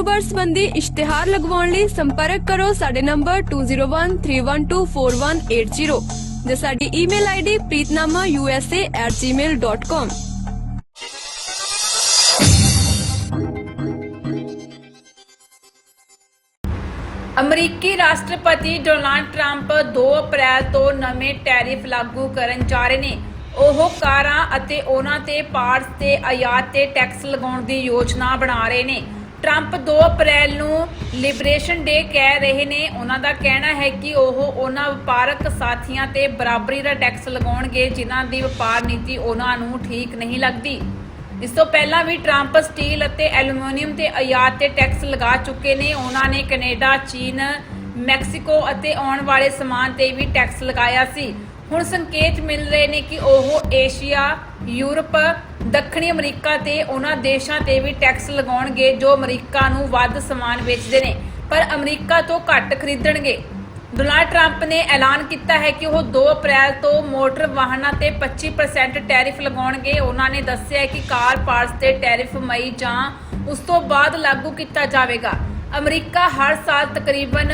ਕਾਰੋਬਾਰ ਸੰਬੰਧੀ ਇਸ਼ਤਿਹਾਰ ਲਗਵਾਉਣ ਲਈ ਸੰਪਰਕ ਕਰੋ ਸਾਡੇ ਨੰਬਰ 2013124180 ਜਾਂ ਸਾਡੀ ਈਮੇਲ ਆਈਡੀ preetnamausa@gmail.com ਅਮਰੀਕੀ ਰਾਸ਼ਟਰਪਤੀ ਡੋਨਾਲਡ ਟਰੰਪ 2 ਅਪ੍ਰੈਲ ਤੋਂ ਨਵੇਂ ਟੈਰਿਫ ਲਾਗੂ ਕਰਨ ਜਾ ਰਹੇ ਨੇ। ਉਹ ਕਾਰਾਂ ਅਤੇ ਉਹਨਾਂ ਤੇ ਪਾਰਟਸ ਤੇ ਆਯਾਤ ਤੇ ਟੈਕਸ ਲਗਾਉਣ ਦੀ ਯੋਜਨਾ ਬਣਾ ਰਹੇ ਨੇ। ਟਰੰਪ 2 ਅਪ੍ਰੈਲ ਨੂੰ ਲਿਬਰੇਸ਼ਨ ਡੇ ਕਹਿ ਰਹੇ ਨੇ। ਉਹਨਾਂ ਦਾ ਕਹਿਣਾ ਹੈ ਕਿ ਉਹ ਉਹਨਾਂ ਵਪਾਰਕ ਸਾਥੀਆਂ ਤੇ ਬਰਾਬਰੀ ਦਾ ਟੈਕਸ ਲਗਾਉਣਗੇ, ਜਿਨ੍ਹਾਂ ਦੀ ਵਪਾਰ ਨੀਤੀ ਉਹਨਾਂ ਨੂੰ ਠੀਕ ਨਹੀਂ ਲੱਗਦੀ। ਇਸ ਤੋਂ ਪਹਿਲਾਂ ਵੀ ਟਰੰਪ ਸਟੀਲ ਅਤੇ ਐਲੂਮੀਨੀਅਮ ਤੇ ਆਯਾਤ ਤੇ ਟੈਕਸ ਲਗਾ ਚੁੱਕੇ ਨੇ। ਉਹਨਾਂ ਨੇ ਕੈਨੇਡਾ, ਚੀਨ, ਮੈਕਸੀਕੋ ਅਤੇ ਆਉਣ ਵਾਲੇ ਸਮਾਨ ਤੇ ਵੀ ਟੈਕਸ ਲਗਾਇਆ ਸੀ। ਹੁਣ ਸੰਕੇਤ ਮਿਲ ਰਹੇ ਨੇ ਕਿ ਉਹ ਏਸ਼ੀਆ, ਯੂਰਪ, ਦੱਖਣੀ ਅਮਰੀਕਾ ਤੇ ਉਹਨਾਂ ਦੇਸ਼ਾਂ ਤੇ ਵੀ ਟੈਕਸ ਲਗਾਉਣਗੇ ਜੋ ਅਮਰੀਕਾ ਨੂੰ ਵੱਧ ਸਮਾਨ ਵੇਚਦੇ ਨੇ, ਪਰ ਅਮਰੀਕਾ ਤੋਂ ਘੱਟ ਖਰੀਦਣਗੇ। ਡੋਨਾਲਡ ਟਰੰਪ ਨੇ ਐਲਾਨ ਕੀਤਾ ਹੈ ਕਿ ਉਹ 2 ਅਪ੍ਰੈਲ ਤੋਂ ਮੋਟਰ ਵਾਹਨਾਂ ਤੇ 25% ਟੈਰਿਫ ਲਗਾਉਣਗੇ। ਉਹਨਾਂ ਨੇ ਦੱਸਿਆ ਹੈ ਕਿ ਕਾਰ ਪਾਰਟਸ ਤੇ ਟੈਰਿਫ ਮਈ ਜਾਂ ਉਸ ਤੋਂ ਬਾਅਦ ਲਾਗੂ ਕੀਤਾ ਜਾਵੇਗਾ। ਅਮਰੀਕਾ ਹਰ ਸਾਲ ਤਕਰੀਬਨ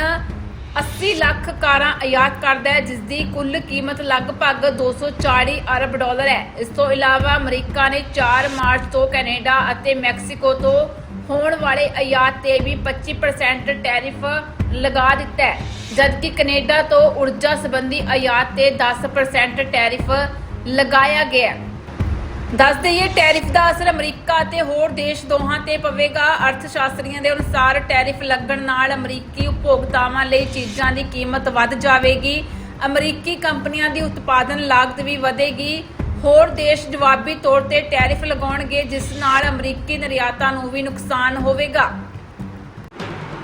80 ਲੱਖ ਕਾਰਾਂ ਆਯਾਤ ਕਰਦਾ ਹੈ ਜਿਸ ਦੀ ਕੁੱਲ ਕੀਮਤ ਲਗਭਗ 240 ਅਰਬ ਡਾਲਰ ਹੈ। ਇਸ ਤੋਂ ਇਲਾਵਾ ਅਮਰੀਕਾ ਨੇ 4 ਮਾਰਚ ਤੋਂ ਕੈਨੇਡਾ ਅਤੇ ਮੈਕਸੀਕੋ ਤੋਂ ਹੋਣ ਵਾਲੇ ਆਯਾਤ ਤੇ ਵੀ 25% ਟੈਰਿਫ ਲਗਾ ਦਿੱਤਾ ਹੈ। ਜਦਕਿ ਕੈਨੇਡਾ ਤੋਂ ਊਰਜਾ ਸੰਬੰਧੀ ਆਯਾਤ ਤੇ 10% ਟੈਰਿਫ ਲਗਾਇਆ ਗਿਆ ਹੈ। ਦੱਸ ਦਈਏ, ਟੈਰਿਫ ਦਾ ਅਸਰ ਅਮਰੀਕਾ ਅਤੇ ਹੋਰ ਦੇਸ਼ ਦੋਹਾਂ ਤੇ ਪਵੇਗਾ। ਅਰਥਸ਼ਾਸਤਰੀਆਂ ਦੇ ਅਨੁਸਾਰ ਟੈਰਿਫ ਲੱਗਣ ਨਾਲ ਅਮਰੀਕੀ ਉਪਭੋਗਤਾਵਾਂ ਲਈ ਚੀਜ਼ਾਂ ਦੀ ਕੀਮਤ ਵੱਧ ਜਾਵੇਗੀ। ਅਮਰੀਕੀ ਕੰਪਨੀਆਂ ਦੀ ਉਤਪਾਦਨ ਲਾਗਤ ਵੀ ਵਧੇਗੀ। ਹੋਰ ਦੇਸ਼ ਜਵਾਬੀ ਤੌਰ ਤੇ ਟੈਰਿਫ ਲਗਾਉਣਗੇ, ਜਿਸ ਨਾਲ ਅਮਰੀਕੀ ਨਿਰਯਾਤਾਂ ਨੂੰ ਵੀ ਨੁਕਸਾਨ ਹੋਵੇਗਾ।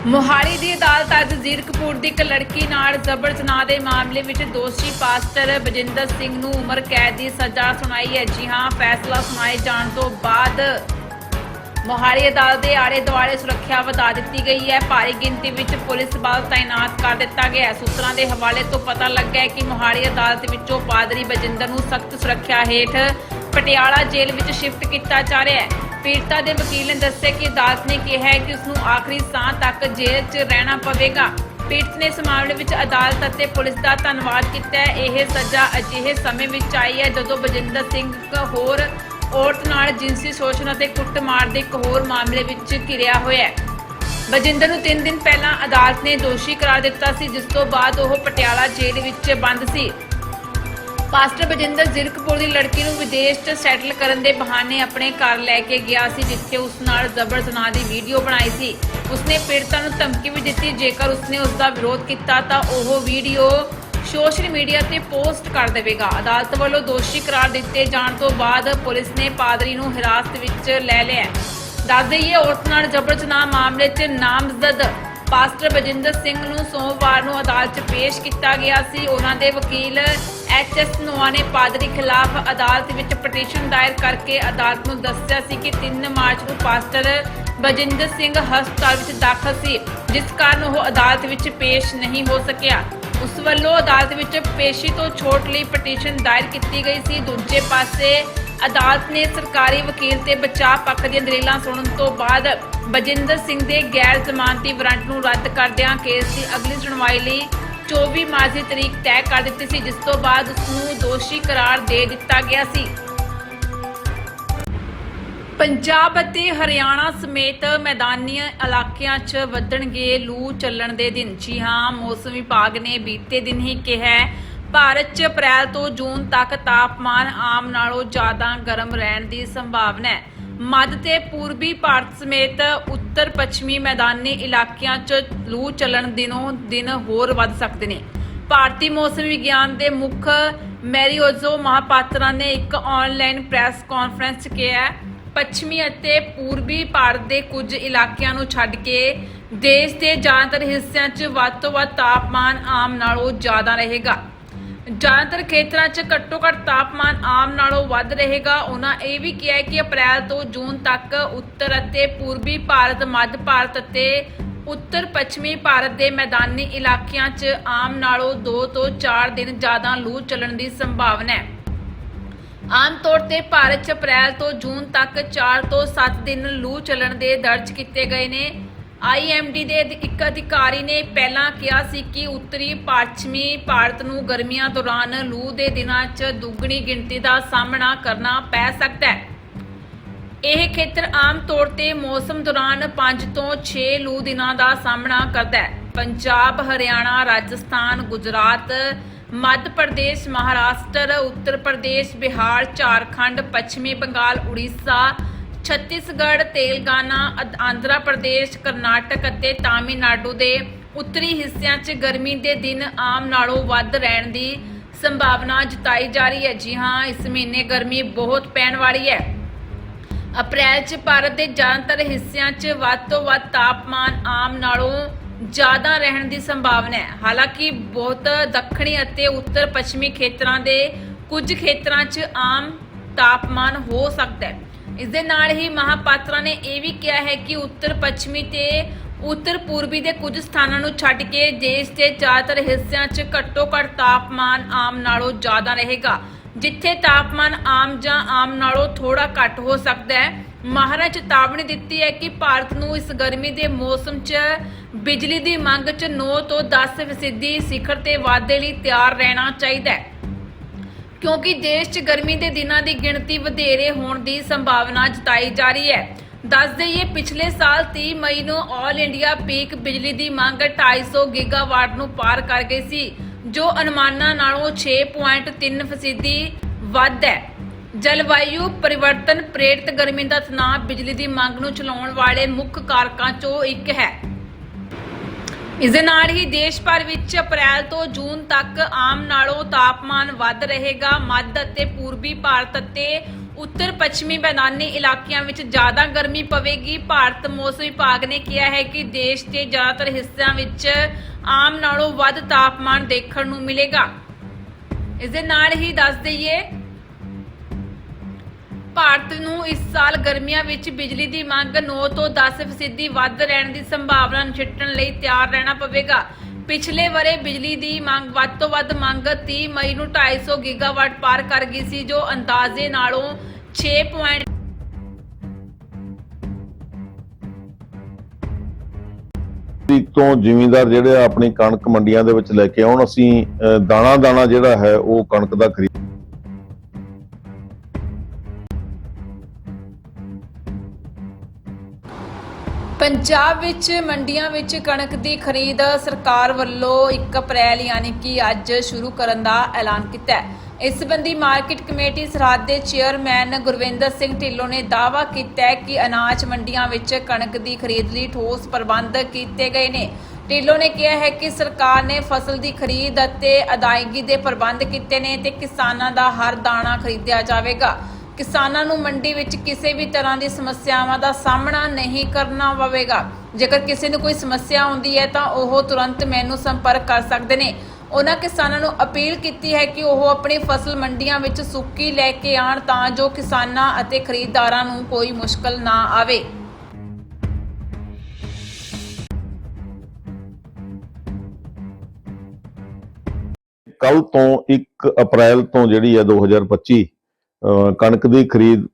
ਮੋਹਾਲੀ ਦੀ ਅਦਾਲਤ ਅੱਜ ਜ਼ੀਰਕਪੁਰ ਦੀ ਇੱਕ ਲੜਕੀ ਨਾਲ ਜ਼ਬਰ ਜਨਾਹ ਦੇ ਮਾਮਲੇ ਵਿੱਚ ਦੋਸ਼ੀ ਪਾਸਟਰ ਬਜਿੰਦਰ ਸਿੰਘ ਨੂੰ ਉਮਰ ਕੈਦ ਦੀ ਸਜ਼ਾ ਸੁਣਾਈ ਹੈ। ਜੀ ਹਾਂ, ਫੈਸਲਾ ਸੁਣਾਏ ਜਾਣ ਤੋਂ ਬਾਅਦ ਮੋਹਾਲੀ ਅਦਾਲਤ ਦੇ ਆਲੇ ਦੁਆਲੇ ਸੁਰੱਖਿਆ ਵਧਾ ਦਿੱਤੀ ਗਈ ਹੈ। ਭਾਰੀ ਗਿਣਤੀ ਵਿੱਚ ਪੁਲਿਸ ਬਲ ਤਾਇਨਾਤ ਕਰ ਦਿੱਤਾ ਗਿਆ ਹੈ। ਸੂਤਰਾਂ ਦੇ ਹਵਾਲੇ ਤੋਂ ਪਤਾ ਲੱਗਾ ਹੈ ਕਿ ਮੋਹਾਲੀ ਅਦਾਲਤ ਵਿੱਚੋਂ ਪਾਦਰੀ ਬਜਿੰਦਰ ਨੂੰ ਸਖਤ ਸੁਰੱਖਿਆ ਹੇਠ ਪਟਿਆਲਾ ਜੇਲ੍ਹ ਵਿੱਚ ਸ਼ਿਫਟ ਕੀਤਾ ਜਾ ਰਿਹਾ ਹੈ। ਪੀੜਤਾ ਦੇ ਵਕੀਲ ਨੇ ਦੱਸਿਆ ਕਿ ਅਦਾਲਤ ਨੇ ਕਿਹਾ ਹੈ ਕਿ ਉਸ ਨੂੰ ਆਖਰੀ ਸਾਹ ਤੱਕ ਜੇਲ੍ਹ 'ਚ ਰਹਿਣਾ ਪਵੇਗਾ। ਪੀੜਤ ਨੇ ਇਸ ਮਾਮਲੇ ਵਿੱਚ ਅਦਾਲਤ ਅਤੇ ਪੁਲਿਸ ਦਾ ਧੰਨਵਾਦ ਕੀਤਾ ਹੈ। ਇਹ ਸਜ਼ਾ ਅਜਿਹੇ ਸਮੇਂ ਵਿੱਚ ਆਈ ਹੈ ਜਦੋਂ ਬਜਿੰਦਰ ਸਿੰਘ ਇੱਕ ਹੋਰ ਔਰਤ ਨਾਲ ਜਿਨਸੀ ਸ਼ੋਸ਼ਣ ਅਤੇ ਕੁੱਟਮਾਰ ਦੇ ਇੱਕ ਹੋਰ ਮਾਮਲੇ ਵਿੱਚ ਘਿਰਿਆ ਹੋਇਆ ਹੈ। ਬਜਿੰਦਰ ਨੂੰ 3 ਦਿਨ ਪਹਿਲਾਂ ਅਦਾਲਤ ਨੇ ਦੋਸ਼ੀ ਕਰਾਰ ਦਿੱਤਾ ਸੀ, ਜਿਸ ਤੋਂ ਬਾਅਦ ਉਹ ਪਟਿਆਲਾ ਜੇਲ੍ਹ ਵਿੱਚ ਬੰਦ ਸੀ। ਪਾਸਟਰ ਬਜਿੰਦਰ ਜ਼ਿਰਕਪੁਰ ਦੀ ਲੜਕੀ ਨੂੰ ਵਿਦੇਸ਼ 'ਚ ਸੈਟਲ ਕਰਨ ਦੇ ਬਹਾਨੇ ਆਪਣੇ ਘਰ ਲੈ ਕੇ ਗਿਆ ਸੀ, ਜਿੱਥੇ ਉਸ ਨਾਲ ਜ਼ਬਰ ਜਨਾਹ ਦੀ ਵੀਡੀਓ ਬਣਾਈ ਸੀ। ਉਸਨੇ ਪੀੜਤਾ ਨੂੰ ਧਮਕੀ ਵੀ ਦਿੱਤੀ। ਜੇਕਰ ਉਸਨੇ ਉਸ ਦਾ ਵਿਰੋਧ ਕੀਤਾ ਤਾਂ ਉਹ ਵੀਡੀਓ ਸੋਸ਼ਲ ਮੀਡੀਆ ਤੇ ਪੋਸਟ ਕਰ ਦੇਵੇਗਾ। ਅਦਾਲਤ ਵੱਲੋਂ ਦੋਸ਼ੀ ਕਰਾਰ ਦਿੱਤੇ ਜਾਣ ਤੋਂ ਬਾਅਦ ਪੁਲਿਸ ਨੇ ਪਾਦਰੀ ਨੂੰ ਹਿਰਾਸਤ ਵਿੱਚ ਲੈ ਲਿਆ ਦੱਸ ਦੇਈਏ, ਔਰਤ ਨਾਲ ਜ਼ਬਰ ਜਨਾਹ ਮਾਮਲੇ 'ਚ ਨਾਮਜ਼ਦ ਪਾਸਟਰ ਬਜਿੰਦਰ ਸਿੰਘ ਨੂੰ ਸੋਮਵਾਰ ਨੂੰ ਅਦਾਲਤ 'ਚ ਪੇਸ਼ ਕੀਤਾ ਗਿਆ ਸੀ। ਉਹਨਾਂ ਦੇ ਵਕੀਲ ਐਚ ਐਸ ਨੋਆ ਨੇ ਪਾਦਰੀ ਖਿਲਾਫ ਅਦਾਲਤ ਵਿੱਚ ਪਟੀਸ਼ਨ ਦਾਇਰ ਕਰਕੇ ਅਦਾਲਤ ਨੂੰ ਦੱਸਿਆ ਸੀ ਕਿ 3 ਮਾਰਚ ਨੂੰ ਪਾਸਟਰ ਬਜਿੰਦਰ ਸਿੰਘ ਹਸਪਤਾਲ ਵਿੱਚ ਦਾਖਲ ਸੀ, ਜਿਸ ਕਾਰਨ ਉਹ ਅਦਾਲਤ ਵਿੱਚ ਪੇਸ਼ ਨਹੀਂ ਹੋ ਸਕਿਆ। ਉਸ ਵੱਲੋਂ ਅਦਾਲਤ ਵਿੱਚ ਪੇਸ਼ੀ ਤੋਂ ਛੋਟ ਲਈ ਪਟੀਸ਼ਨ ਦਾਇਰ ਕੀਤੀ ਗਈ ਸੀ। ਦੂਜੇ ਪਾਸੇ ਅਦਾਲਤ ਨੇ ਸਰਕਾਰੀ ਵਕੀਲ ਤੇ ਬਚਾਅ ਪੱਖ ਦੀਆਂ ਦਲੀਲਾਂ ਸੁਣਨ ਤੋਂ ਬਾਅਦ ਬਜਿੰਦਰ ਸਿੰਘ ਦੇ ਗੈਰ ਜ਼ਮਾਨਤੀ ਵਾਰੰਟ ਨੂੰ ਰੱਦ ਕਰਦਿਆਂ ਕੇਸ ਦੀ ਅਗਲੀ ਸੁਣਵਾਈ ਲਈ 24 ਮਾਰਚ ਦੀ ਤਰੀਕ ਤੈਅ ਕਰ ਦਿੱਤੀ ਸੀ, ਜਿਸ ਤੋਂ ਬਾਅਦ ਉਸ ਨੂੰ ਦੋਸ਼ੀ ਕਰਾਰ ਦੇ ਦਿੱਤਾ ਗਿਆ ਸੀ। ਪੰਜਾਬ ਅਤੇ ਹਰਿਆਣਾ ਸਮੇਤ ਮੈਦਾਨੀ ਇਲਾਕਿਆਂ 'ਚ ਵਧਣਗੇ ਲੂ ਚੱਲਣ ਦੇ ਦਿਨ। ਜੀ ਹਾਂ, ਮੌਸਮ ਵਿਭਾਗ ਨੇ ਬੀਤੇ ਦਿਨ ਹੀ ਕਿਹਾ ਭਾਰਤ 'ਚ ਅਪ੍ਰੈਲ ਤੋਂ ਜੂਨ ਤੱਕ ਤਾਪਮਾਨ ਆਮ ਨਾਲੋਂ ਜ਼ਿਆਦਾ ਗਰਮ ਰਹਿਣ ਦੀ ਸੰਭਾਵਨਾ ਹੈ। ਮੱਧ ਤੇ ਪੂਰਬੀ ਭਾਰਤ ਸਮੇਤ ਉੱਤਰ ਪੱਛਮੀ ਮੈਦਾਨੀ ਇਲਾਕਿਆਂ 'ਚ ਲੂ ਚੱਲਣ ਦਿਨੋਂ ਦਿਨ ਹੋਰ ਵੱਧ ਸਕਦੇ ਨੇ। ਭਾਰਤੀ ਮੌਸਮ ਵਿਗਿਆਨ ਦੇ ਮੁੱਖ ਮੈਰੀਓਜ਼ੋ ਮਹਾਪਾਤਰਾ ਨੇ ਇੱਕ ਆਨਲਾਈਨ ਪ੍ਰੈਸ ਕਾਨਫਰੰਸ 'ਚ ਕਿਹਾ ਪੱਛਮੀ ਅਤੇ ਪੂਰਬੀ ਭਾਰਤ ਦੇ ਕੁਝ ਇਲਾਕਿਆਂ ਨੂੰ ਛੱਡ ਕੇ ਦੇਸ਼ ਦੇ ਜ਼ਿਆਦਾਤਰ ਹਿੱਸਿਆਂ 'ਚ ਵੱਧ ਤੋਂ ਵੱਧ ਤਾਪਮਾਨ ਆਮ ਨਾਲੋਂ ਜ਼ਿਆਦਾ ਰਹੇਗਾ। ਜ਼ਿਆਦਾਤਰ ਖੇਤਰਾਂ 'ਚ ਘੱਟੋ-ਘੱਟ ਤਾਪਮਾਨ ਆਮ ਨਾਲੋਂ ਵੱਧ ਰਹੇਗਾ। ਉਹਨਾਂ ਇਹ ਵੀ ਕਿਹਾ ਹੈ ਕਿ ਅਪ੍ਰੈਲ ਤੋਂ ਜੂਨ ਤੱਕ ਉੱਤਰ ਅਤੇ ਪੂਰਬੀ ਭਾਰਤ, ਮੱਧ ਭਾਰਤ ਅਤੇ ਉੱਤਰ ਪੱਛਮੀ ਭਾਰਤ ਦੇ ਮੈਦਾਨੀ ਇਲਾਕਿਆਂ 'ਚ ਆਮ ਨਾਲੋਂ 2 ਤੋਂ 4 ਦਿਨ ਜ਼ਿਆਦਾ ਲੂ ਚੱਲਣ ਦੀ ਸੰਭਾਵਨਾ ਹੈ। ਆਮ ਤੌਰ ਤੇ ਭਾਰਤ 'ਚ ਅਪ੍ਰੈਲ ਤੋਂ ਜੂਨ ਤੱਕ 4 ਤੋਂ 7 ਦਿਨ ਲੂ ਚੱਲਣ ਦੇ ਦਰਜ ਕੀਤੇ ਗਏ ਨੇ। ਆਈਐਮਡੀ ਦੇ ਅਧਿ- ਇੱਕ ਅਧਿਕਾਰੀ ਨੇ ਪਹਿਲਾਂ ਕਿਹਾ ਸੀ ਕਿ ਉੱਤਰੀ ਪੱਛਮੀ ਭਾਰਤ ਨੂੰ ਗਰਮੀਆਂ ਦੌਰਾਨ ਲੂ ਦੇ ਦਿਨਾਂ 'ਚ ਦੁੱਗਣੀ ਗਿਣਤੀ ਦਾ ਸਾਹਮਣਾ ਕਰਨਾ ਪੈ ਸਕਦਾ ਹੈ। ਇਹ ਖੇਤਰ ਆਮ ਤੌਰ ਤੇ ਮੌਸਮ ਦੌਰਾਨ 5 ਤੋਂ 6 ਲੂ ਦਿਨਾਂ ਦਾ ਸਾਹਮਣਾ ਕਰਦਾ ਹੈ। ਪੰਜਾਬ, ਹਰਿਆਣਾ, ਰਾਜਸਥਾਨ, ਗੁਜਰਾਤ, ਮੱਧ ਪ੍ਰਦੇਸ਼, ਮਹਾਰਾਸ਼ਟਰ, ਉੱਤਰ ਪ੍ਰਦੇਸ਼, ਬਿਹਾਰ, ਝਾਰਖੰਡ, ਪੱਛਮੀ ਬੰਗਾਲ, ਉੜੀਸਾ ਛੱਤੀਸਗੜ੍ਹ, ਤੇਲੰਗਾਨਾ, ਅਧ- ਆਂਧਰਾ ਪ੍ਰਦੇਸ਼, ਕਰਨਾਟਕ ਅਤੇ ਤਾਮਿਲਨਾਡੂ ਦੇ ਉੱਤਰੀ ਹਿੱਸਿਆਂ 'ਚ ਗਰਮੀ ਦੇ ਦਿਨ ਆਮ ਨਾਲੋਂ ਵੱਧ ਰਹਿਣ ਦੀ ਸੰਭਾਵਨਾ ਜਤਾਈ ਜਾ ਰਹੀ ਹੈ। ਜੀ ਹਾਂ, ਇਸ ਮਹੀਨੇ ਗਰਮੀ ਬਹੁਤ ਪੈਣ ਵਾਲੀ ਹੈ। ਅਪ੍ਰੈਲ 'ਚ ਭਾਰਤ ਦੇ ਜ਼ਿਆਦਾਤਰ ਹਿੱਸਿਆਂ 'ਚ ਵੱਧ ਤੋਂ ਵੱਧ ਤਾਪਮਾਨ ਆਮ ਨਾਲੋਂ ਜ਼ਿਆਦਾ ਰਹਿਣ ਦੀ ਸੰਭਾਵਨਾ ਹੈ। ਹਾਲਾਂਕਿ ਬਹੁਤ ਦੱਖਣੀ ਅਤੇ ਉੱਤਰ ਪੱਛਮੀ ਖੇਤਰਾਂ ਦੇ ਕੁਝ ਖੇਤਰਾਂ 'ਚ ਆਮ ਤਾਪਮਾਨ ਹੋ ਸਕਦਾ ਹੈ। ਇਸ ਦੇ ਨਾਲ ਹੀ ਮਹਾਪਾਤਰਾ ਨੇ ਇਹ ਵੀ ਕਿਹਾ ਹੈ ਕਿ ਉੱਤਰ ਪੱਛਮੀ ਤੇ ਉੱਤਰ ਪੂਰਬੀ ਦੇ ਕੁਝ ਸਥਾਨਾਂ ਨੂੰ ਛੱਡ ਕੇ ਦੇਸ਼ ਦੇ ਜ਼ਿਆਦਾਤਰ ਹਿੱਸਿਆਂ 'ਚ ਘੱਟੋ ਘੱਟ ਤਾਪਮਾਨ ਆਮ ਨਾਲੋਂ ਜ਼ਿਆਦਾ ਰਹੇਗਾ, ਜਿੱਥੇ ਤਾਪਮਾਨ ਆਮ ਜਾਂ ਆਮ ਨਾਲੋਂ ਥੋੜਾ ਘੱਟ ਹੋ ਸਕਦਾ ਹੈ। ਮਾਹਰਾਂ ਚੇਤਾਵਨੀ ਦਿੱਤੀ ਹੈ ਕਿ ਭਾਰਤ ਨੂੰ ਇਸ ਗਰਮੀ ਦੇ ਮੌਸਮ 'ਚ ਬਿਜਲੀ ਦੀ ਮੰਗ 'ਚ 9 ਤੋਂ 10 ਫੀਸਦੀ ਸਿਖਰ ਤੇ ਵਾਧੇ ਲਈ ਤਿਆਰ ਰਹਿਣਾ ਚਾਹੀਦਾ ਹੈ। ਕਿਉਂਕਿ ਦੇਸ਼ 'ਚ ਗਰਮੀ ਦੇ ਦਿਨਾਂ ਦੀ ਗਿਣਤੀ ਵਧੇਰੇ ਹੋਣ ਦੀ ਸੰਭਾਵਨਾ ਜਤਾਈ ਜਾ ਰਹੀ ਹੈ। ਦੱਸ ਦੇਈਏ, ਪਿਛਲੇ ਸਾਲ 30 ਮਈ ਨੂੰ ਆਲ ਇੰਡੀਆ ਪੀਕ ਬਿਜਲੀ ਦੀ ਮੰਗ 250 ਗੀਗਾਵਾਟ ਨੂੰ ਪਾਰ ਕਰ ਗਈ ਸੀ, ਜੋ ਅਨੁਮਾਨਾਂ ਨਾਲੋਂ 6.3 ਫੀਸਦੀ ਵੱਧ ਹੈ। ਜਲਵਾਯੂ ਪਰਿਵਰਤਨ ਪ੍ਰੇਰਿਤ ਗਰਮੀ ਦਾ ਤਣਾਅ ਬਿਜਲੀ ਦੀ ਮੰਗ ਨੂੰ ਚਲਾਉਣ ਵਾਲੇ ਮੁੱਖ ਕਾਰਕਾਂ 'ਚੋਂ ਇੱਕ ਹੈ। ਇਸ ਦੇ ਨਾਲ ਹੀ ਦੇਸ਼ ਭਰ ਵਿੱਚ ਅਪ੍ਰੈਲ ਤੋਂ ਜੂਨ ਤੱਕ ਆਮ ਨਾਲੋਂ ਤਾਪਮਾਨ ਵੱਧ ਰਹੇਗਾ। ਮੱਧ ਅਤੇ ਪੂਰਬੀ ਭਾਰਤ ਅਤੇ ਉੱਤਰ ਪੱਛਮੀ ਮੈਦਾਨੀ ਇਲਾਕਿਆਂ ਵਿੱਚ ਜ਼ਿਆਦਾ ਗਰਮੀ ਪਵੇਗੀ। ਭਾਰਤ ਮੌਸਮ ਵਿਭਾਗ ਨੇ ਕਿਹਾ ਹੈ ਕਿ ਦੇਸ਼ ਦੇ ਜ਼ਿਆਦਾਤਰ ਹਿੱਸਿਆਂ ਵਿੱਚ ਆਮ ਨਾਲੋਂ ਵੱਧ ਤਾਪਮਾਨ ਦੇਖਣ ਨੂੰ ਮਿਲੇਗਾ। ਇਸ ਦੇ ਨਾਲ ਹੀ ਦੱਸ ਦਈਏ ਭਾਰਤ ਨੂੰ ਇਸ ਸਾਲ ਗਰਮੀਆਂ ਵਿੱਚ ਬਿਜਲੀ ਦੀ ਮੰਗ 9 ਤੋਂ 10 ਫੀਸਦੀ ਵੱਧ ਰਹਿਣ ਦੀ ਸੰਭਾਵਨਾ ਨਿਪਟਣ ਲਈ ਤਿਆਰ ਰਹਿਣਾ ਪਵੇਗਾ ਪਿਛਲੇ ਵਰੇ ਬਿਜਲੀ ਦੀ ਮੰਗ ਵੱਧ ਤੋਂ ਵੱਧ ਮੰਗ 30 ਮਈ ਨੂੰ 250 ਗੀਗਾਵਾਟ ਪਾਰ ਕਰ ਗਈ ਸੀ, ਜੋ ਅੰਦਾਜ਼ੇ ਨਾਲੋਂ 6. ਤੋਂ ਜ਼ਿਮੀਂਦਾਰ ਜਿਹੜੇ ਆਪਣੀ ਕਣਕ ਮੰਡੀਆਂ ਦੇ ਵਿੱਚ ਲੈ ਕੇ ਆਉਣ, ਅਸੀਂ ਦਾਣਾ ਦਾਣਾ ਜਿਹੜਾ ਹੈ, ਉਹ ਕਣਕ ਦਾ ਖਰੀਦ ਪੰਜਾਬ ਵਿੱਚ ਮੰਡੀਆਂ ਵਿੱਚ ਕਣਕ ਦੀ ਖਰੀਦ ਸਰਕਾਰ ਵੱਲੋਂ 1 ਅਪ੍ਰੈਲ ਯਾਨੀ ਕਿ ਅੱਜ ਸ਼ੁਰੂ ਕਰਨ ਦਾ ਐਲਾਨ ਕੀਤਾ ਹੈ। ਇਸ ਸੰਬੰਧੀ ਮਾਰਕੀਟ ਕਮੇਟੀ ਸਰਹੱਦ ਦੇ ਚੇਅਰਮੈਨ ਗੁਰਵਿੰਦਰ ਸਿੰਘ ਢਿੱਲੋਂ ਨੇ ਦਾਅਵਾ ਕੀਤਾ ਹੈ ਕਿ ਅਨਾਜ ਮੰਡੀਆਂ ਵਿੱਚ ਕਣਕ ਦੀ ਖਰੀਦ ਲਈ ਠੋਸ ਪ੍ਰਬੰਧ ਕੀਤੇ ਗਏ ਨੇ। ਢਿੱਲੋਂ ਨੇ ਕਿਹਾ ਹੈ ਕਿ ਸਰਕਾਰ ਨੇ ਫਸਲ ਦੀ ਖਰੀਦ ਅਤੇ ਅਦਾਇਗੀ ਦੇ ਪ੍ਰਬੰਧ ਕੀਤੇ ਨੇ ਤੇ ਕਿਸਾਨਾਂ ਦਾ ਹਰ ਦਾਣਾ ਖਰੀਦਿਆ ਜਾਵੇਗਾ। ਕਿਸਾਨਾਂ ਨੂੰ ਮੰਡੀ ਵਿੱਚ ਕਿਸੇ ਵੀ ਤਰ੍ਹਾਂ ਦੀ ਸਮੱਸਿਆਵਾਂ ਦਾ ਸਾਹਮਣਾ ਨਹੀਂ ਕਰਨਾ ਪਵੇਗਾ। ਜੇਕਰ ਕਿਸੇ ਨੂੰ ਕੋਈ ਸਮੱਸਿਆ ਆਉਂਦੀ ਹੈ ਤਾਂ ਉਹ ਤੁਰੰਤ ਮੈਨੂੰ ਸੰਪਰਕ ਕਰ ਸਕਦੇ ਨੇ। ਉਹਨਾਂ ਕਿਸਾਨਾਂ ਨੂੰ ਅਪੀਲ ਕੀਤੀ ਹੈ ਕਿ ਉਹ ਆਪਣੀ ਫਸਲ ਮੰਡੀਆਂ ਵਿੱਚ ਸੁੱਕੀ ਲੈ ਕੇ ਆਣ ਤਾਂ ਜੋ ਕਿਸਾਨਾਂ ਅਤੇ ਖਰੀਦਦਾਰਾਂ ਨੂੰ ਕੋਈ ਮੁਸ਼ਕਲ ਨਾ ਆਵੇ। ਕੱਲ ਤੋਂ 1 ਅਪ੍ਰੈਲ ਤੋਂ ਜਿਹੜੀ ਹੈ 2025 ਅਹ, ਕਣਕ ਦੀ ਖਰੀਦ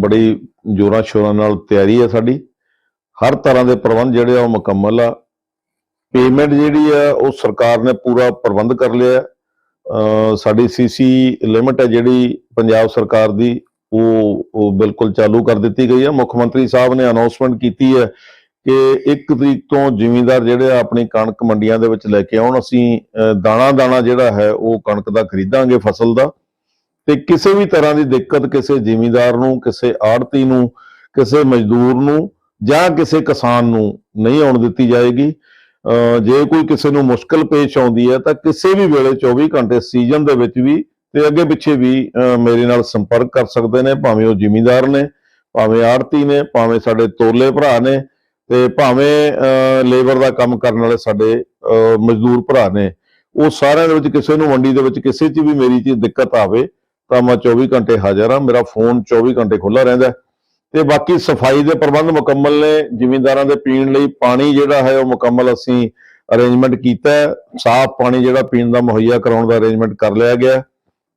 ਬੜੀ ਜੋਰਾਂ ਸ਼ੋਰਾਂ ਨਾਲ ਤਿਆਰੀ ਹੈ ਸਾਡੀ। ਹਰ ਤਰ੍ਹਾਂ ਦੇ ਪ੍ਰਬੰਧ ਜਿਹੜੇ ਆ ਉਹ ਮੁਕੰਮਲ ਆ। ਪੇਮੈਂਟ ਜਿਹੜੀ ਆ ਉਹ ਸਰਕਾਰ ਨੇ ਪੂਰਾ ਪ੍ਰਬੰਧ ਕਰ ਲਿਆ ਹੈ। ਅਹ, ਸਾਡੀ ਸੀਸੀ ਲਿਮਟ ਹੈ ਜਿਹੜੀ ਪੰਜਾਬ ਸਰਕਾਰ ਦੀ ਉਹ ਉਹ ਬਿਲਕੁਲ ਚਾਲੂ ਕਰ ਦਿੱਤੀ ਗਈ ਹੈ। ਮੁੱਖ ਮੰਤਰੀ ਸਾਹਿਬ ਨੇ ਅਨਾਉਂਸਮੈਂਟ ਕੀਤੀ ਹੈ ਕਿ 1 ਤਰੀਕ ਤੋਂ ਜ਼ਿਮੀਂਦਾਰ ਜਿਹੜੇ ਆ ਆਪਣੀ ਕਣਕ ਮੰਡੀਆਂ ਦੇ ਵਿੱਚ ਲੈ ਕੇ ਆਉਣ। ਅਸੀਂ ਦਾਣਾ ਦਾਣਾ ਜਿਹੜਾ ਹੈ ਉਹ ਕਣਕ ਦਾ ਖਰੀਦਾਂਗੇ ਫਸਲ ਦਾ। ਤੇ ਕਿਸੇ ਵੀ ਤਰ੍ਹਾਂ ਦੀ ਦਿੱਕਤ ਕਿਸੇ ਜ਼ਿਮੀਂਦਾਰ ਨੂੰ ਕਿਸੇ ਆੜਤੀ ਨੂੰ ਕਿਸੇ ਮਜ਼ਦੂਰ ਨੂੰ ਜਾਂ ਕਿਸੇ ਕਿਸਾਨ ਨੂੰ ਨਹੀਂ ਆਉਣ ਦਿੱਤੀ ਜਾਏਗੀ। ਅਹ, ਜੇ ਕੋਈ ਕਿਸੇ ਨੂੰ ਮੁਸ਼ਕਲ ਪੇਸ਼ ਆਉਂਦੀ ਹੈ ਤਾਂ ਕਿਸੇ ਵੀ ਵੇਲੇ 24 ਘੰਟੇ ਸੀਜ਼ਨ ਦੇ ਵਿੱਚ ਵੀ ਤੇ ਅੱਗੇ ਪਿੱਛੇ ਵੀ ਮੇਰੇ ਨਾਲ ਸੰਪਰਕ ਕਰ ਸਕਦੇ ਨੇ ਭਾਵੇਂ ਉਹ ਜ਼ਿਮੀਂਦਾਰ ਨੇ ਭਾਵੇਂ ਆੜਤੀ ਨੇ ਭਾਵੇਂ ਸਾਡੇ ਤੋਲੇ ਭਰਾ ਨੇ ਤੇ ਭਾਵੇਂ ਲੇਬਰ ਦਾ ਕੰਮ ਕਰਨ ਵਾਲੇ ਸਾਡੇ ਮਜ਼ਦੂਰ ਭਰਾ ਨੇ ਉਹ ਸਾਰਿਆਂ ਦੇ ਵਿੱਚ ਕਿਸੇ ਨੂੰ ਮੰਡੀ ਦੇ ਵਿੱਚ ਕਿਸੇ 'ਚ ਵੀ ਮੇਰੀ ਚੀਜ਼ ਦਿੱਕਤ ਆਵੇ ਤਾਂ ਮੈਂ 24 ਘੰਟੇ ਹਾਜ਼ਰ ਹਾਂ, ਮੇਰਾ ਫੋਨ 24 ਘੰਟੇ ਖੁੱਲਾ ਰਹਿੰਦਾ ਹੈ। ਤੇ ਬਾਕੀ ਸਫ਼ਾਈ ਦੇ ਪ੍ਰਬੰਧ ਮੁਕੰਮਲ ਨੇ, ਜ਼ਿਮੀਂਦਾਰਾਂ ਦੇ ਪੀਣ ਲਈ ਪਾਣੀ ਜਿਹੜਾ ਹੈ ਉਹ ਮੁਕੰਮਲ ਅਸੀਂ ਅਰੇਂਜਮੈਂਟ ਕੀਤਾ ਸਾਫ਼ ਪਾਣੀ ਜਿਹੜਾ ਪੀਣ ਦਾ ਮੁਹੱਈਆ ਕਰਾਉਣ ਦਾ ਅਰੇਂਜਮੈਂਟ ਕਰ ਲਿਆ ਗਿਆ ਹੈ।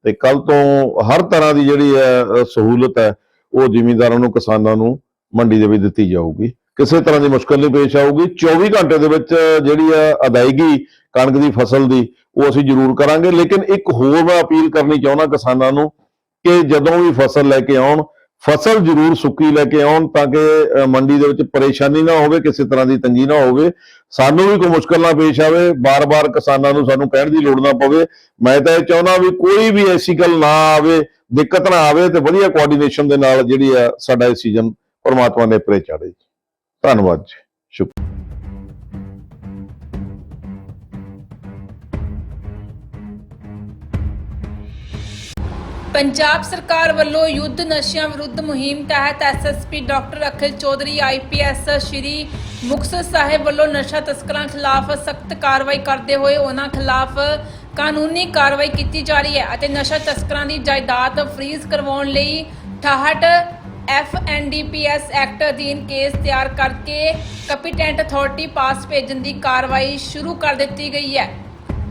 ਤੇ ਕੱਲ ਤੋਂ ਹਰ ਤਰ੍ਹਾਂ ਦੀ ਜਿਹੜੀ ਹੈ ਸਹੂਲਤ ਹੈ, ਉਹ ਜ਼ਿਮੀਂਦਾਰਾਂ ਨੂੰ, ਕਿਸਾਨਾਂ ਨੂੰ ਮੰਡੀ ਦੇ ਵਿੱਚ ਦਿੱਤੀ ਜਾਊਗੀ ਕਿਸੇ ਤਰ੍ਹਾਂ ਦੀ ਮੁਸ਼ਕਲ ਨਹੀਂ ਪੇਸ਼ ਆਊਗੀ। 24 ਘੰਟੇ ਦੇ ਵਿੱਚ ਜਿਹੜੀ ਆ ਅਦਾਇਗੀ ਕਣਕ ਦੀ ਫਸਲ ਦੀ, ਉਹ ਅਸੀਂ ਜ਼ਰੂਰ ਕਰਾਂਗੇ। ਲੇਕਿਨ ਇੱਕ ਹੋਰ ਮੈਂ ਅਪੀਲ ਕਰਨੀ ਚਾਹੁੰਦਾ ਕਿਸਾਨਾਂ ਨੂੰ ਕਿ ਜਦੋਂ ਵੀ ਫਸਲ ਲੈ ਕੇ ਆਉਣ, ਫਸਲ ਜ਼ਰੂਰ ਸੁੱਕੀ ਲੈ ਕੇ ਆਉਣ ਤਾਂ ਕਿ ਮੰਡੀ ਦੇ ਵਿੱਚ ਪਰੇਸ਼ਾਨੀ ਨਾ ਹੋਵੇ, ਕਿਸੇ ਤਰ੍ਹਾਂ ਦੀ ਤੰਗੀ ਨਾ ਹੋਵੇ। ਸਾਨੂੰ ਵੀ ਕੋਈ ਮੁਸ਼ਕਲ ਨਾ ਪੇਸ਼ ਆਵੇ। ਬਾਰ-ਬਾਰ ਕਿਸਾਨਾਂ ਨੂੰ ਸਾਨੂੰ ਕਹਿਣ ਦੀ ਲੋੜ ਨਾ ਪਵੇ। ਮੈਂ ਤਾਂ ਇਹ ਚਾਹੁੰਦਾ ਵੀ ਕੋਈ ਵੀ ਐਸੀ ਗੱਲ ਨਾ ਆਵੇ, ਦਿੱਕਤ ਨਾ ਆਵੇ ਤੇ ਵਧੀਆ ਕੋਆਰਡੀਨੇਸ਼ਨ ਦੇ ਨਾਲ ਜਿਹੜੀ ਆ ਸਾਡਾ ਇਹ ਸੀਜ਼ਨ ਪਰਮਾਤਮਾ ਨੇ ਪਰੇ ਚਾੜੇ ਧੰਨਵਾਦ ਜੀ। ਸ਼ੁਕਰੀਆ ਪੰਜਾਬ ਸਰਕਾਰ ਵੱਲੋਂ ਯੁੱਧ ਨਸ਼ਿਆਂ ਵਿਰੁੱਧ ਮੁਹਿੰਮ ਤਹਿਤ SSP doctor Akhil Chaudhary IPS Shri Muktsar Sahib ਵੱਲੋਂ ਨਸ਼ਾ ਤਸਕਰਾਂ ਖਿਲਾਫ ਸਖਤ ਕਾਰਵਾਈ ਕਰਦੇ ਹੋਏ ਉਹਨਾਂ ਖਿਲਾਫ ਕਾਨੂੰਨੀ ਕਾਰਵਾਈ ਕੀਤੀ ਜਾ ਰਹੀ ਹੈ ਅਤੇ ਨਸ਼ਾ ਤਸਕਰਾਂ ਦੀ ਜਾਇਦਾਦ ਫਰੀਜ਼ ਕਰਵਾਉਣ ਲਈ 68 ਐਫਐਨਡੀਪੀਐਸ ਐਕਟ ਅਧੀਨ ਕੇਸ ਤਿਆਰ ਕਰਕੇ ਕੰਪੀਟੈਂਟ ਅਥਾਰਟੀ ਪਾਸ ਭੇਜਣ ਦੀ ਕਾਰਵਾਈ ਸ਼ੁਰੂ ਕਰ ਦਿੱਤੀ ਗਈ ਹੈ।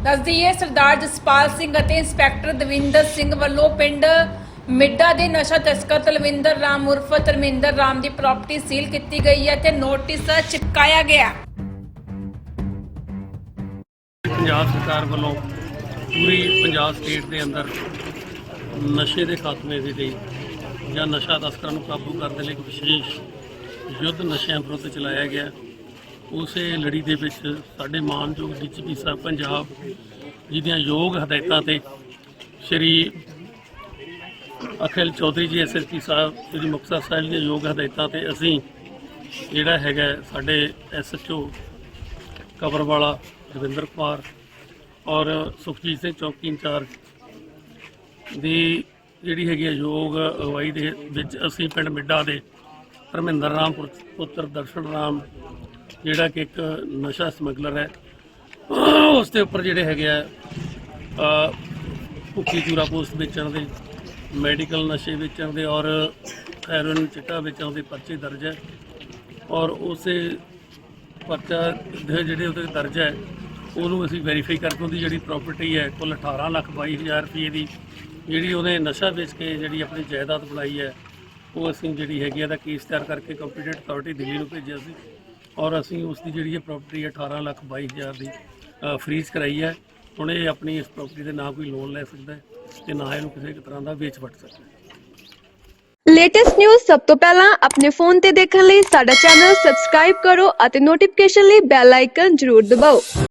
ਦੱਸਦੀਏ ਸਰਦਾਰ ਜਸਪਾਲ ਸਿੰਘ ਅਤੇ ਇੰਸਪੈਕਟਰ ਦਵਿੰਦਰ ਸਿੰਘ ਵੱਲੋਂ ਪਿੰਡ ਮਿੱਡਾ ਦੇ ਨਸ਼ਾ ਤਸਕਰ ਤਲਵਿੰਦਰ ਰਾਮ ਉਰਫ ਧਰਮਿੰਦਰ ਰਾਮ ਦੀ ਪ੍ਰਾਪਰਟੀ ਸੀਲ ਕੀਤੀ ਗਈ ਹੈ ਤੇ ਨੋਟਿਸ ਚਿਪਕਾਇਆ ਗਿਆ ਪੰਜਾਬ ਸਰਕਾਰ ਵੱਲੋਂ ਪੂਰੀ ਪੰਜਾਬ ਸਟੇਟ ਦੇ ਅੰਦਰ ਨਸ਼ੇ ਦੇ ਖਾਤਮੇ ਦੇ ਲਈ ਜਾਂ ਨਸ਼ਾ ਤਸਕਰਾਂ ਨੂੰ ਕਾਬੂ ਕਰਨ ਦੇ ਲਈ ਇੱਕ ਵਿਸ਼ੇਸ਼ ਯੁੱਧ ਨਸ਼ਿਆਂ ਵਿਰੁੱਧ ਚਲਾਇਆ ਗਿਆ। ਉਸੇ ਲੜੀ ਦੇ ਵਿੱਚ ਸਾਡੇ ਮਾਨਯੋਗ ਡੀਜੀਪੀ ਸਾਹਿਬ ਪੰਜਾਬ ਜੀ ਦੀਆਂ ਯੋਗ ਹਦਾਇਤਾਂ ਤੇ ਸ਼੍ਰੀ ਅਖਿਲ ਚੌਧਰੀ ਜੀ ਐਸਐਸਪੀ ਸਾਹਿਬ, ਸ਼੍ਰੀ ਮੁਕਤਸਰ ਸਾਹਿਬ ਦੀਆਂ ਯੋਗ ਹਦਾਇਤਾਂ ਤੇ ਅਸੀਂ ਜਿਹੜਾ ਹੈਗਾ ਸਾਡੇ ਐਸਐਚਓ ਕਬਰਵਾਲਾ ਰਵਿੰਦਰ ਕੁਮਾਰ ਔਰ ਸੁਖਜੀਤ ਸਿੰਘ ਚੌਕੀ ਇੰਚਾਰਜ ਦੀ ਜਿਹੜੀ ਹੈਗੀ ਹੈ ਯੋਗ ਅਗਵਾਈ ਦੇ ਵਿੱਚ ਅਸੀਂ ਪਿੰਡ ਮਿੱਡਾ ਦੇ ਧਰਮਿੰਦਰ ਰਾਮ ਪੁੱਤਰ ਦਰਸ਼ਨ ਰਾਮ, ਜਿਹੜਾ ਕਿ ਇੱਕ ਨਸ਼ਾ ਸਮਗਲਰ ਹੈ, ਉਸ ਦੇ ਉੱਪਰ ਜਿਹੜੇ ਹੈਗੇ ਆ ਭੁੱਖੀ ਚੂਰਾ ਪੋਸਟ ਵੇਚਣ ਦੇ, ਮੈਡੀਕਲ ਨਸ਼ੇ ਵੇਚਣ ਦੇ ਔਰ ਹੈਰੋਇਨ ਚਿੱਟਾ ਵੇਚਣ ਦੇ ਪਰਚੇ ਦਰਜ ਹੈ ਔਰ ਉਸੇ ਪਰਚਾ ਦੇ ਜਿਹੜੇ ਉਹਦੇ ਦਰਜ ਹੈ, ਉਹਨੂੰ ਅਸੀਂ ਵੈਰੀਫਾਈ ਕਰਕੇ ਉਹਦੀ ਜਿਹੜੀ ਪ੍ਰਾਪਰਟੀ ਹੈ, ਕੁੱਲ 18 ਲੱਖ 22 ਹਜ਼ਾਰ ਰੁਪਏ ਦੀ ਜਿਹੜੀ ਉਹਨੇ ਨਸ਼ਾ ਵੇਚ ਕੇ ਜਿਹੜੀ ਆਪਣੀ ਜਾਇਦਾਦ ਬਣਾਈ ਹੈ, ਉਹ ਅਸੀਂ ਜਿਹੜੀ ਹੈਗੀ ਆ ਦਾ ਕੇਸ ਤਿਆਰ ਕਰਕੇ ਕੰਪੀਟੈਂਟ ਅਥਾਰਟੀ ਦਿੱਲੀ ਨੂੰ ਭੇਜਿਆ ਸੀ ਔਰ ਅਸੀਂ ਉਸ ਦੀ ਜਿਹੜੀ ਇਹ ਪ੍ਰਾਪਰਟੀ 18 ਲੱਖ 22 ਹਜ਼ਾਰ ਦੀ ਫ੍ਰੀਜ਼ ਕਰਾਈ ਹੈ। ਹੁਣ ਇਹ ਆਪਣੀ ਇਸ ਪ੍ਰਾਪਰਟੀ ਦੇ ਨਾ ਕੋਈ ਲੋਨ ਲੈ ਸਕਦਾ ਹੈ ਤੇ ਨਾ ਇਹਨੂੰ ਕਿਸੇ ਤਰ੍ਹਾਂ ਦਾ ਵੇਚ ਵਟ ਸਕਦਾ ਲੇਟੈਸਟ ਨਿਊਜ਼ ਸਭ ਤੋਂ ਪਹਿਲਾਂ ਆਪਣੇ ਫੋਨ ਤੇ ਦੇਖਣ ਲਈ ਸਾਡਾ ਚੈਨਲ ਸਬਸਕ੍ਰਾਈਬ ਕਰੋ ਅਤੇ ਨੋਟੀਫਿਕੇਸ਼ਨ ਲਈ ਬੈਲ ਆਈਕਨ ਜ਼ਰੂਰ ਦਬਾਓ।